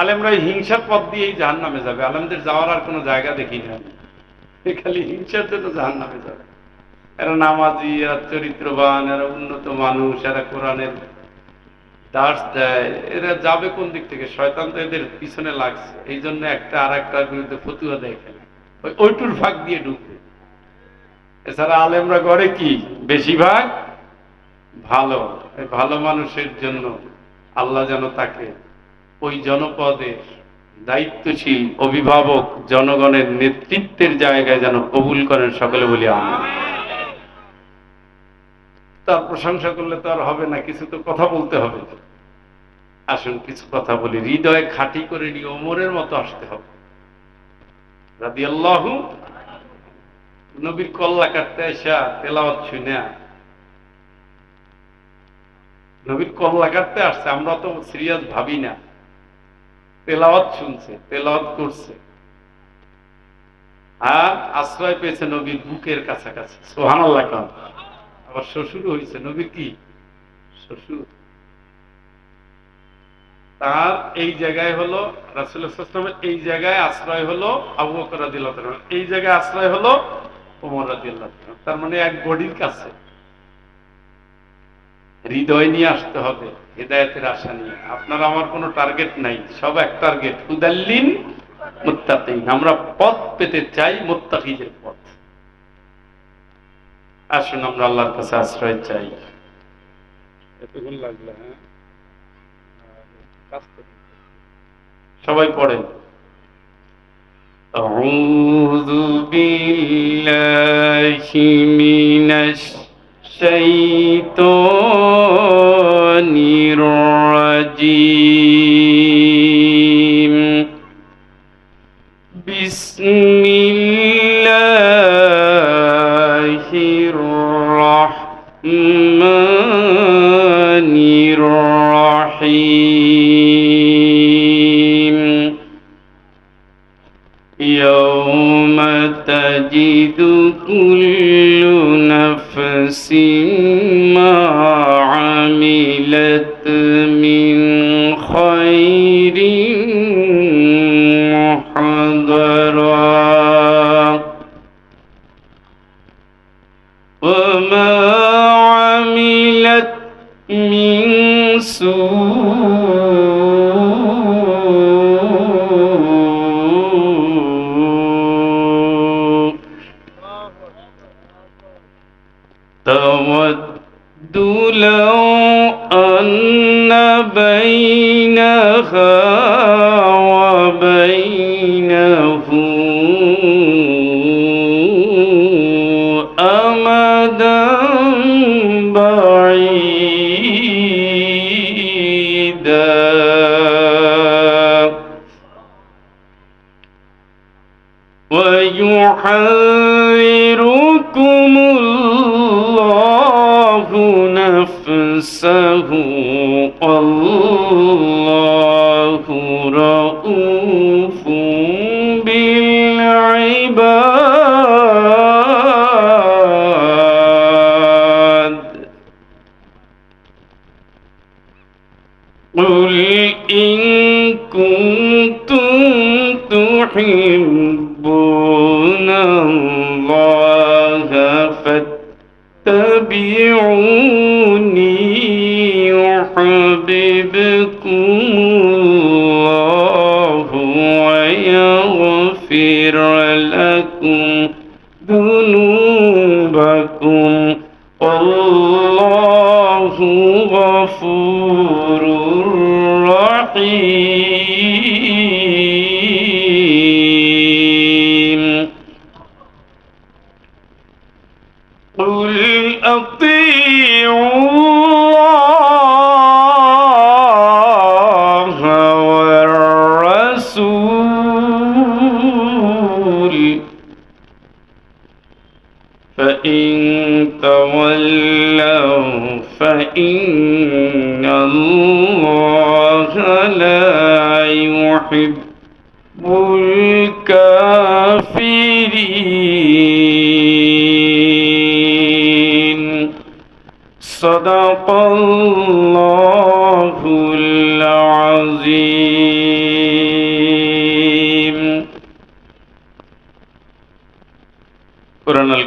আলেমরা হিংসার পথ দিয়েই জাহান নামে যাবে। আলেমদের যাওয়ার আর কোনো জায়গা দেখি না খালি হিংসার জন্য জাহান নামে যাবে। এরা নামাজি, এরা চরিত্রবান, এরা উন্নত মানুষ, এরা কোরআনের দাস দেয়। এরা যাবে কোন দিক থেকে? শয়তান তো এদের পিছনে লাগছে। এই জন্য একটা আর একটার বিরুদ্ধে ফতুয়া দেয় এখানে। ওই ওইটুর ভাগ দিয়ে ঢুকবে। এছাড়া আলেমরা করে কি? বেশিরভাগ ভালো। ভালো মানুষের জন্য আল্লাহ যেন তাকে ওই জনপদের দায়িত্বশীল অভিভাবক জনগণের নেতৃত্বের জায়গায় যেন কবুল করেন সকলে বলি আমি তার প্রশংসা করলে তো আর হবে না, কিছু তো কথা বলতে হবে। আসুন, কিছু কথা বলি। হৃদয় খাঁটি করে নিয়ে ওমরের মতো আসতে হবে। রাদি আল্লাহ নবীর কল্লা কাটতে আসা তেলাওয়াত শুনে নবীর কল্লা কাটতে আসছে, আমরা তো সিরিয়াস ভাবি না। তেলাওয়াত শুনছে, তেলাওয়াত করছে। আর আশ্রয় পেয়েছে নবীর বুকের কাছাকাছি। সোহান আল্লাহ আবার শ্বশুর হয়েছে, নবীর কি? শ্বশুর। তার এই জায়গায় হলো, রাসুলের এই জায়গায় আশ্রয় হলো আবু বকর রাদিয়াল্লাহু তাআলা এই জায়গায় আশ্রয় হলো ওমর রাদিয়াল্লাহু তাআলা তার মানে এক বডির কাছে। হৃদয় নিয়ে আসতে হবে হৃদায়তের আশা নিয়ে আপনার আমার কোনো টার্গেট নাই সব এক টার্গেট হুদাল্লিন মুত্তাকিন আমরা পথ পেতে চাই মুত্তাকিদের পথ আসুন আমরা আল্লাহর কাছে আশ্রয় চাই এতক্ষণ লাগলো হ্যাঁ সবাই পড়েন أعوذ بالله من الشيطان الرجيم بسم يوم تجد كل نفس ما عملت من خير محضرا. وما عملت من سوء ويحذركم الله نفسه الله فاتبعوني يحببكم الله ويغفر لكم ذنوبكم. والله غفور رحيم. فإن تولوا فإن الله لا يحب الكافرين. صدق الله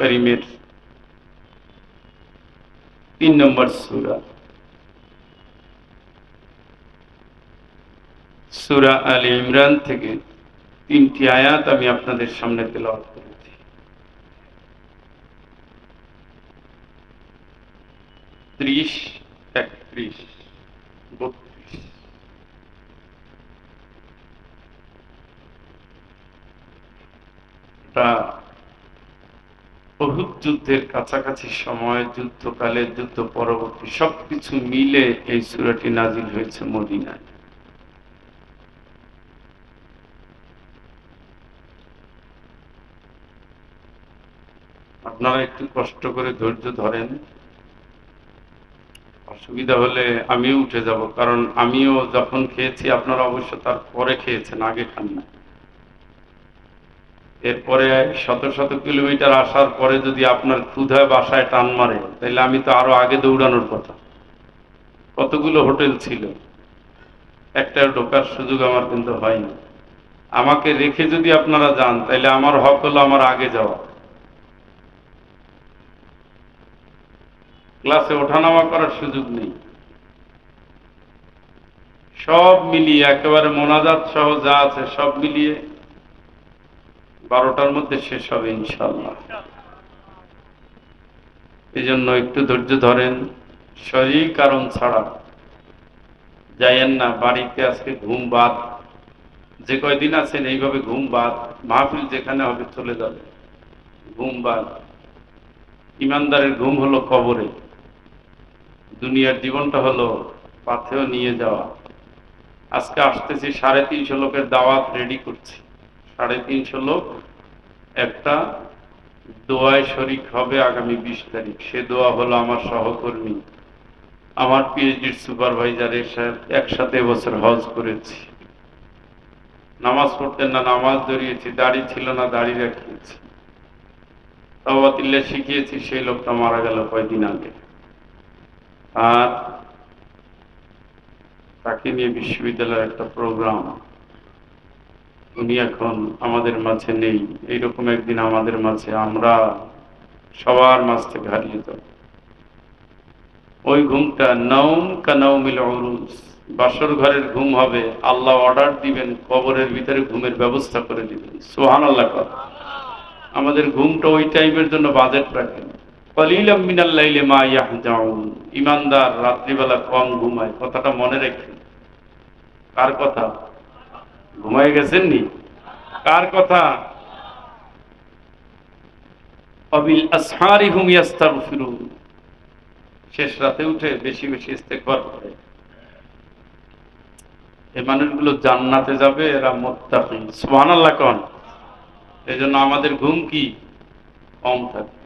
করিমের তিন নম্বর সুরা। সুরা আল ইমরান থেকে তিনটি আয়াত আমি আপনাদের সামনে তেলাওয়াত করেছি। ত্রিশ, একত্রিশ, বত্রিশ। এটা বহুত যুদ্ধের কাছাকাছি সময়, যুদ্ধকালে, যুদ্ধ পরবর্তী সবকিছু মিলে এই সুরাটি নাজিল হয়েছে মদিনায়। আপনারা একটু কষ্ট করে ধৈর্য ধরেন। অসুবিধা হলে আমিও উঠে যাব, কারণ আমিও যখন খেয়েছি, আপনারা অবশ্য তার পরে খেয়েছেন, আগে খান না। এরপরে শত শত কিলোমিটার আসার পরে যদি আপনার ক্ষুধায় বাসায় টান মারে, তাহলে আমি তো আরও আগে দৌড়ানোর কথা। কতগুলো হোটেল ছিল, একটা ঢোকার সুযোগ আমার কিন্তু হয়নি। আমাকে রেখে যদি আপনারা যান, তাহলে আমার হক হলো আমার আগে যাওয়া। ক্লাসে ওঠানামা করার সুযোগ নেই। সব মিলিয়ে, একেবারে মোনাজাত সহ যা আছে সব মিলিয়ে বারোটার মধ্যে শেষ হবে ইনশাল্লাহ এই জন্য একটু ধৈর্য ধরেন, শরীর কারণ ছাড়া যাইয়েন না, বাড়িতে আজকে ঘুম বাদ। যে কয়দিন আছেন এইভাবে ঘুম বাদ, মাহফিল যেখানে হবে চলে যাবে, ঘুম বাদ। ইমানদারের ঘুম হলো কবরে, দুনিয়ার জীবনটা হলো পাথেও নিয়ে যাওয়া। আজকে আসতেছি সাড়ে তিনশো লোকের দাওয়াত রেডি করছি। সাড়ে তিনশো লোক। একটা দোয়ায় শরিক হবে আগামী বিশ তারিখ। সে দোয়া হলো আমার সহকর্মী, আমার পিএইচডির সুপারভাইজারের সাথে একসাথে বছর হজ করেছি। নামাজ পড়তেন না, নামাজ ধরিয়েছি, দাড়ি ছিল না, দাড়ি রাখিয়েছি। তবাতিল্লা শিখিয়েছি, সেই লোকটা মারা গেল কয়েকদিন আগে। আর তাকে নিয়ে বিশ্ববিদ্যালয়ের একটা প্রোগ্রাম উনি এখন আমাদের মাঝে নেই। এইরকম একদিন আমাদের মাঝে, আমরা সবার মাঝ থেকে হারিয়ে যাব। ওই ঘুমটা নৌম কানাউমিল অরুজ বাসর ঘরের ঘুম হবে, আল্লাহ অর্ডার দিবেন, কবরের ভিতরে ঘুমের ব্যবস্থা করে দিবেন। সোহান আল্লাহ আমাদের ঘুমটা ওই টাইমের জন্য বাজেট রাখেন। কলিলাম মিনাল্লাইলে মা ইয়াহজাউন। ইমানদার রাত্রিবেলা কম ঘুমায়। কথাটা মনে রেখে কার কথা? ঘুমায় গেছেন নি কার কথা অবিল আসহারি হুম ইয়াস্তাগফিরুন শেষ রাতে উঠে বেশি বেশি ইস্তেগফার করে এই মানুষগুলো জান্নাতে যাবে এরা মুত্তাকি সুবহানাল্লাহ কোন এই জন্য আমাদের ঘুম কি কম থাকে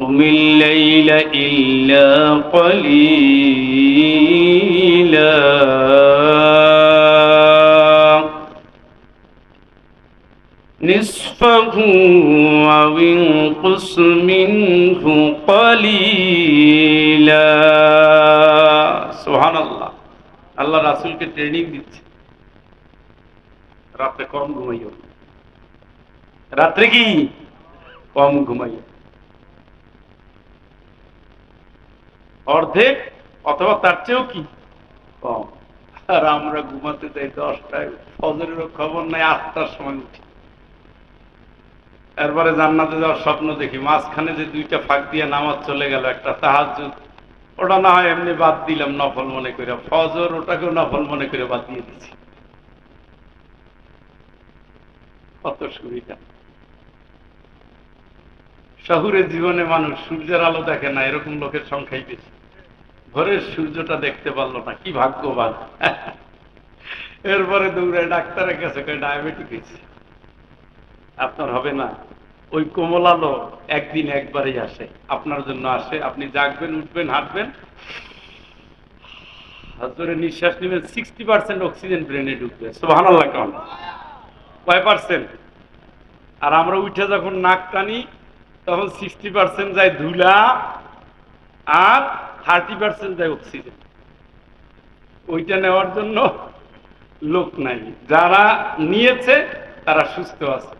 قم الليل إلا قليلا أو انقص منه قليلا سبحان الله আল্লাহ রাসুলকে ট্রেনিং দিচ্ছে রাত্রে কম ঘুমাইও রাত্রে কি কম ঘুমাইও অর্ধেক অথবা তার চেয়েও কি কম আর আমরা ঘুমাতে যাই দশটায় ফজরেরও খবর নাই আটটার সময় উঠি এরপরে জান্নাতে যাওয়ার স্বপ্ন দেখি। মাঝখানে যে দুইটা ফাঁক দিয়ে নামাজ চলে গেল, একটা তাহাজ ওটা না হয় এমনি বাদ দিলাম, নফল মনে করে। ফজর, ওটাকেও নফল মনে করে বাদ দিয়ে দিচ্ছি কত সুবিধা। শহুরের জীবনে মানুষ সূর্যের আলো দেখে না, এরকম লোকের সংখ্যাই বেশি। ভোরের সূর্যটা দেখতে পারল না, কি ভাগ্যবান। এরপরে দৌড়ায় ডাক্তারের কাছে ডায়াবেটিক হয়েছে। আপনার হবে না। ওই কোমল আলো একদিন একবারই আসে। আপনার জন্য আসে। আপনি জাগবেন, উঠবেন, হাঁটবেন। হাজরে নিঃশ্বাস নেবেন সিক্সটি পার্সেন্ট অক্সিজেন ব্রেনে ঢুকবে। সোহান আল্লাহ কয় পার্সেন্ট আর আমরা উঠে যখন নাক টানি, তখন সিক্সটি পার্সেন্ট যায় ধুলা আর থার্টি পার্সেন্ট যায় অক্সিজেন ওইটা নেওয়ার জন্য লোক নাই। যারা নিয়েছে, তারা সুস্থ আছে।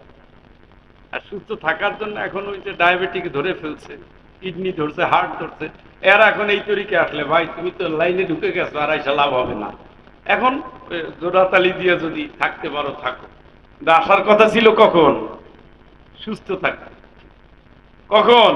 আর সুস্থ থাকার জন্য এখন ওই যে ডায়াবেটিক ধরে ফেলছে কিডনি ধরছে হার্ট ধরছে, এরা এখন এই তরিকে আসলে, ভাই, তুমি তো লাইনে ঢুকে গেছো, আর এসে লাভ হবে না। এখন জোড়াতালি দিয়ে যদি থাকতে পারো, থাকো। আসার কথা ছিল কখন? সুস্থ থাকতে। কখন?